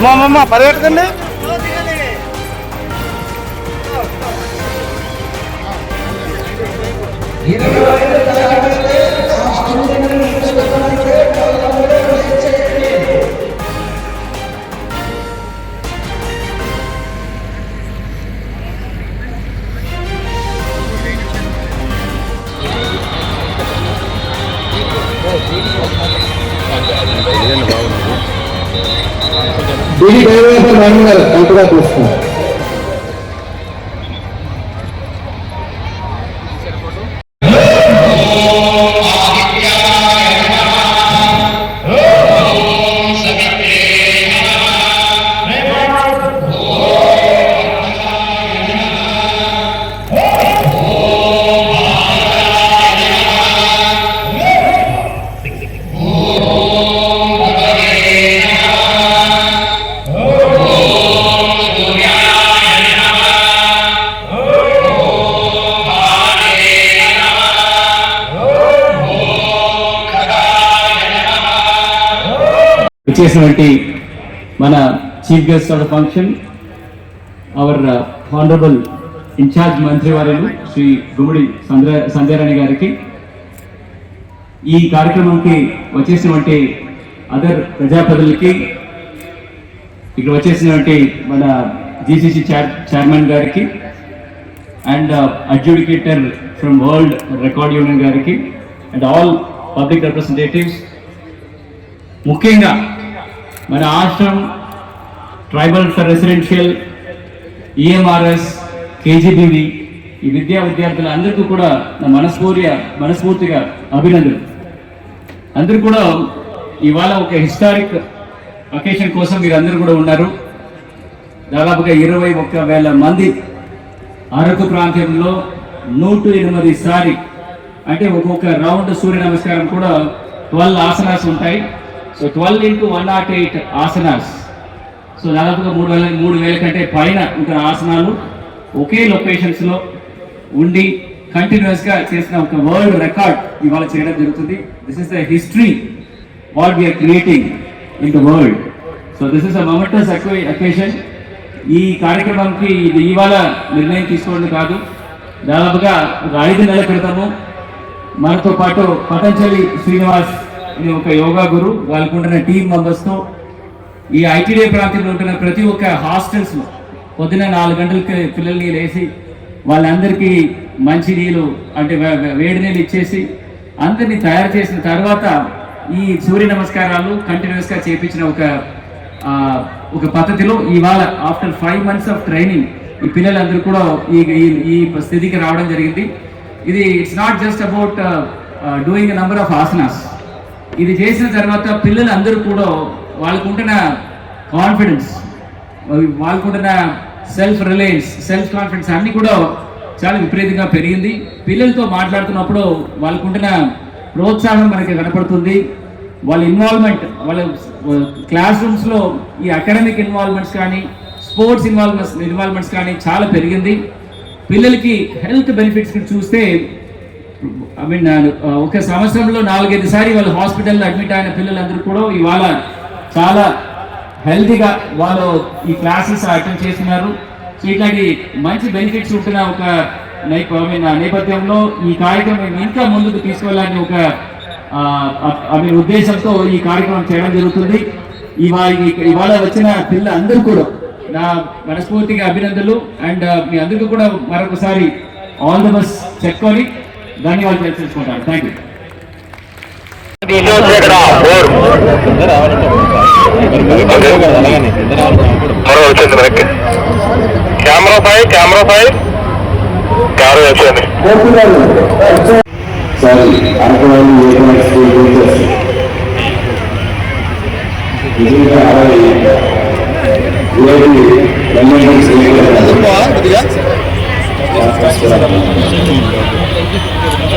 అమ్మ అమ్మమ్మ పరిగెట్టకండి DD diverter madam గారు కరెక్ట్గా చూస్తున్నారు ఇచ్చేసినటువంటి మన chief guest of the function our uh, honourable in-charge మంత్రి వర్యులు శ్రీ గుమ్మడి సంధ్య సంధ్యారాణి గారికి. ఈ కార్యక్రమంకి వచ్చేసినటువంటి అదర్ ప్రజాప్రతినిధులకి ఇక్కడ వచ్చేసినటువంటి మన జీసీసీ చైర్ చైర్మన్ గారికి and adjudicator from world record union గారికి అండ్ ఆల్ పబ్లిక్ రిప్రజెంటేటివ్స్ ముఖ్యంగా మన Ashram tribal for residential EMRS KGBV ఈ విద్యా విద్యార్థులందరికీ కూడా నా మనస్ఫూర్తిగా మనస్ఫూర్తిగా అభినందనలు. అందరూ కూడా ఇవాళ ఒక హిస్టారిక్ అకేషన్ కోసం మీరు అందరూ కూడా ఉన్నారు. దాదాపుగా ఇరవై ఒక్క వేల మంది అరకు ప్రాంతంలో నూట ఎనిమిది సారి అంటే ఒక్కొక్క రౌండ్ సూర్య నమస్కారం కూడా ట్వెల్వ్ ఆసనాస్ ఉంటాయి. So twelve into one naught eight asanas so దాదాపుగా మూడు వేల మూడు వేల కంటే పైన ఉంటున్న ఆసనాలు ఒకే లొకేషన్స్లో ఉండి కంటిన్యూస్గా చేసిన ఒక వరల్డ్ రికార్డ్ ఇవాళ చేయడం జరుగుతుంది. This is the history what we are creating in the world so this is a momentous occasion ఈ కార్యక్రమానికి ఇది ఇవాళ నిర్ణయం తీసుకోవడం కాదు. దాదాపుగా ఒక ఐదు నెలల క్రితము మనతో పాటు పతంజలి శ్రీనివాస్ అనే ఒక యోగా గురు వాళ్ళకు ఉంటున్న టీం మెంబర్స్తో ఈ ఐటీడీ ప్రాంతంలో ఉంటున్న ప్రతి ఒక్క హాస్టల్స్లో పొద్దున నాలుగు గంటలకి పిల్లల్ని లేచి వాళ్ళందరికీ మంచి నీళ్ళు అంటే వేడి నీళ్ళు ఇచ్చేసి అందరినీ తయారు చేసిన తర్వాత ఈ సూర్య నమస్కారాలు కంటిన్యూస్గా చేపించిన ఒక ఒక పద్ధతిలో ఇవాళ after five months of training ఈ పిల్లలందరూ కూడా ఈ ఈ- ఈ స్థితికి రావడం జరిగింది. ఇది it's not just about doing number of asanas ఇది చేసిన తర్వాత పిల్లలు అందరూ కూడా వాళ్ళకుంటున్న కాన్ఫిడెన్స్ వాళ్ళకుంటున్న సెల్ఫ్ రిలయన్స్ సెల్ఫ్ కాన్ఫిడెన్స్ అన్నీ కూడా చాలా విపరీతంగా పెరిగింది. పిల్లలతో మాట్లాడుతున్నప్పుడు వాళ్ళకుంటున్న ప్రోత్సాహం మనకి కనపడుతుంది. వాళ్ళ ఇన్వాల్వ్మెంట్ వాళ్ళ క్లాస్ రూమ్స్లో ఈ అకాడమిక్ ఇన్వాల్వ్మెంట్స్ కానీ స్పోర్ట్స్ ఇన్వాల్వ్మెంట్స్ ఇన్వాల్వ్మెంట్స్ కానీ చాలా పెరిగింది. పిల్లలకి హెల్త్ బెనిఫిట్స్ చూస్తే ఐ మీన్ uh, uh, ఒక సంవత్సరంలో నాలుగైదు సారి వాళ్ళు హాస్పిటల్లో అడ్మిట్ అయిన పిల్లలందరూ కూడా ఇవాళ చాలా హెల్తీగా వాళ్ళు ఈ క్లాసెస్ అటెండ్ చేస్తున్నారు. సో ఇట్లాంటి మంచి బెనిఫిట్స్ ఉంటున్న ఒక నైప్ ఐ మీన్ నేపథ్యంలో ఈ కార్యక్రమం ఇంకా ముందుకు తీసుకెళ్ళాలని ఒక ఐ మీన్ ఉద్దేశంతో ఈ కార్యక్రమం చేయడం జరుగుతుంది. ఇవాళ ఇవాళ వచ్చిన పిల్ల అందరూ కూడా నా మనస్ఫూర్తిగా అభినందనలు. అండ్ uh, మీ అందరికీ కూడా మరొకసారి ఆల్ ద బస్ చెప్పుకొని ధన్యవాదాలు తెలుసుకుంటాను thank you camera five camera five car వచ్చింది సారీ అనుకున్నాను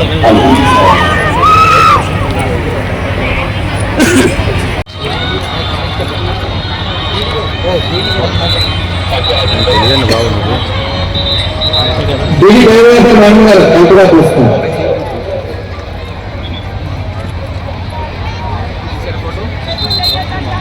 స్కూల్ టీచర్స్ నిజంగా అరవై గారు